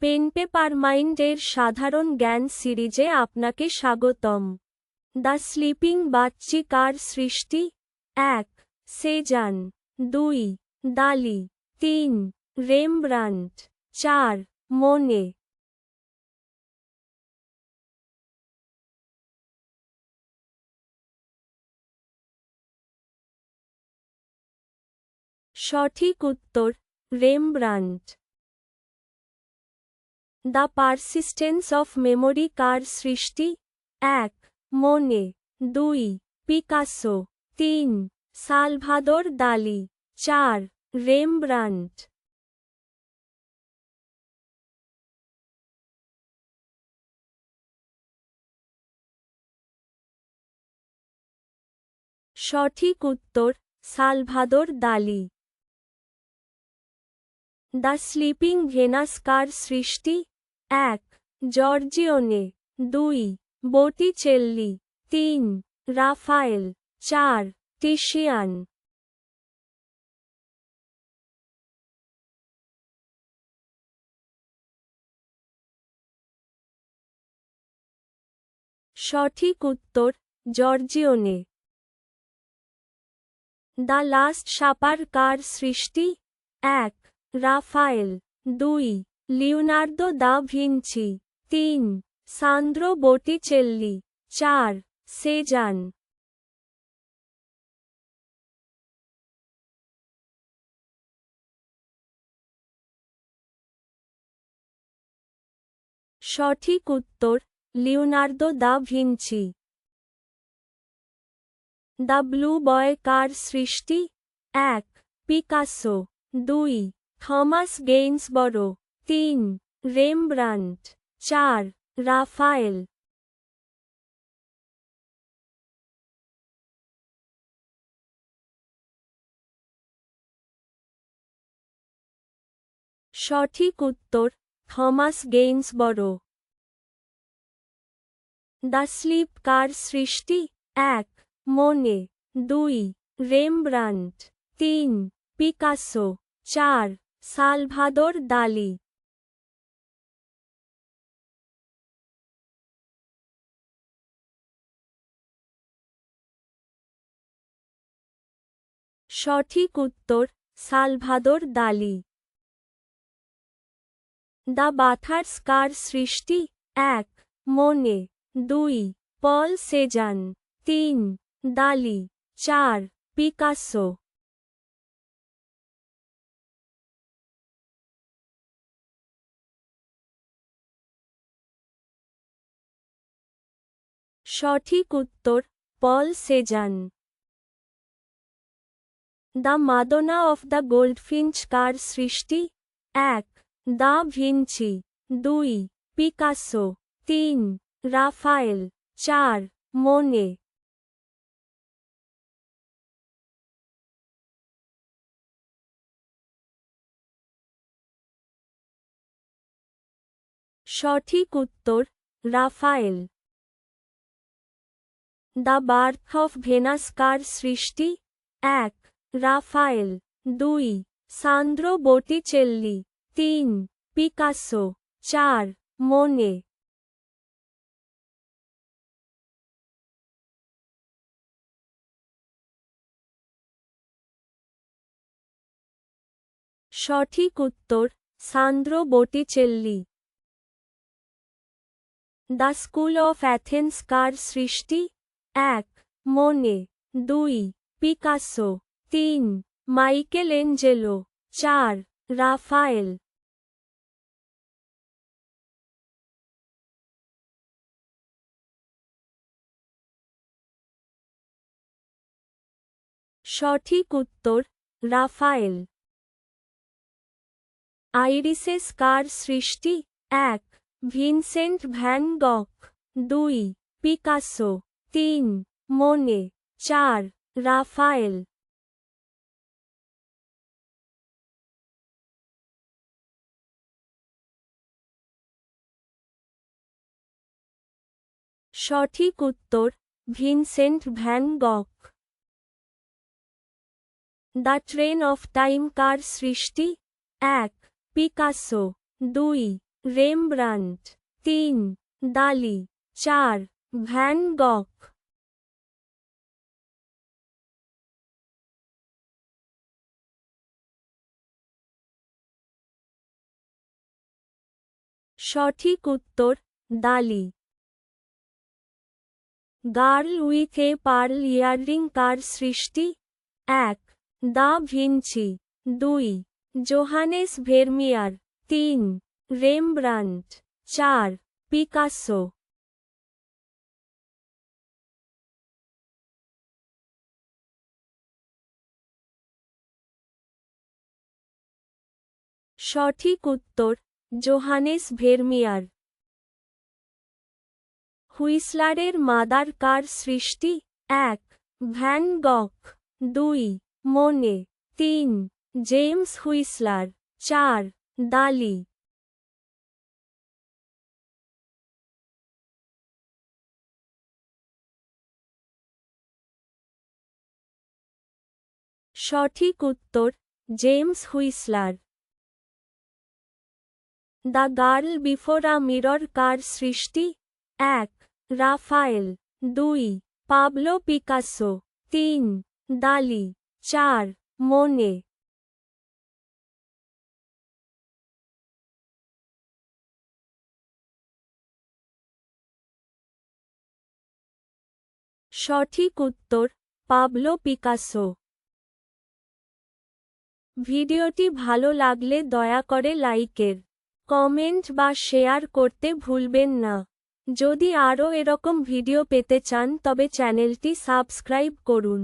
Pen paper মাইন্ডের সাধারণ জ্ঞান সিরিজে আপনাকে স্বাগতম। দ্য স্লিপিং বাচ্চি কার সৃষ্টি? এক, সেজান। দুই, দালি। তিন, রেমব্রান্ট। চার, মনে। সঠিক উত্তর, Rembrandt. The persistence of memory কার সৃষ্টি? এক, মনে। দুই, পিকাসো। তিন, সালভাদর দালি। চার, রেমব্রান্ট। সঠিক উত্তর, সালভাদর দালি। দ্য স্লিপিং ভেনাস কার সৃষ্টি? এক, জর্জিওনে। দুই, বটিচেল্লি। তিন, রাফায়েল। চার, টিশিয়ান। সঠিক উত্তর, জর্জিওনে। দ্য লাস্ট সাপার কার সৃষ্টি? এক, রাফায়েল। দুই লিওনার্দো দা ভিঞ্চি। তিন, সান্দ্রো বটিচেল্লি। চার, সেজান। সঠিক উত্তর, Leonardo da Vinci. The blue boy কার সৃষ্টি? এক, পিকাসো। দুই, থমাস গেইন্সবরো। তিন রেমব্রান্ট চার রাফায়েল সঠিক উত্তর, থমাস গেইন্সবরো। দ্য স্লিপ কার সৃষ্টি? এক, মনে। দুই রেমব্রান্ট তিন, পিকাসো। চার, সালভাদর দালি। সঠিক উত্তর, সালভাদর দালি। দ্য বাথার স্কার সৃষ্টি, এক। মনে। দুই। পল সেজান। তিন। দালি। চার। পিকাসো। সঠিক উত্তর, Paul Cezanne. The Madonna of the goldfinch কার সৃষ্টি? এক। Da Vinci. দুই। পিকাসো। তিন। রাফায়েল। চার। মনে। সঠিক উত্তর, Raphael. The birth of Venus কার সৃষ্টি? এক। রাফায়েল, দুই। সান্দ্রো বটিচেল্লি, তিন। পিকাসো, চার। মনে। সঠিক উত্তর, Sandro Botticelli. The school of Athens কার সৃষ্টি? এক। মনে। দুই। পিকাসো। তিন মাইকেল এঞ্জেলো চার, রাফায়েল। সঠিক উত্তর, রাফায়েল। আইরিসেস কার সৃষ্টি? এক, ভিনসেন্ট ভ্যান গক। দুই, পিকাসো। তিন, মনে। চার, রাফায়েল। সঠিক উত্তর, Vincent van Gogh. The train of time কার সৃষ্টি? এক, পিকাসো। দুই, রেমব্রান্ট। তিন, দালি। চার, ভ্যান গক। সঠিক উত্তর, Dali. Girl with a pearl earring কার সৃষ্টি। এক, দা ভিঞ্চি দুই, জোহানেস ভেরমিয়ার। তিন, রেমব্রান্ট। চার, পিকাসো। সঠিক উত্তর, জোহানেস ভেরমিয়ার। হুইসলারের মাদার কার সৃষ্টি? এক। Van Gogh. দুই। মনে। তিন। James Whistler. চার। দালি। সঠিক উত্তর, James Whistler. The girl before a mirror কার সৃষ্টি? এক। রাফায়েল, দুই, পাবলো পিকাসো, তিন, দালি, চার, মনে। সঠিক উত্তর, পাবলো পিকাসো। ভিডিওটি ভালো লাগলে দয়া করে লাইকের, কমেন্ট বা শেয়ার করতে ভুলবেন না। যদি আরও এরকম ভিডিও পেতে চান তবে চ্যানেলটি সাবস্ক্রাইব করুন।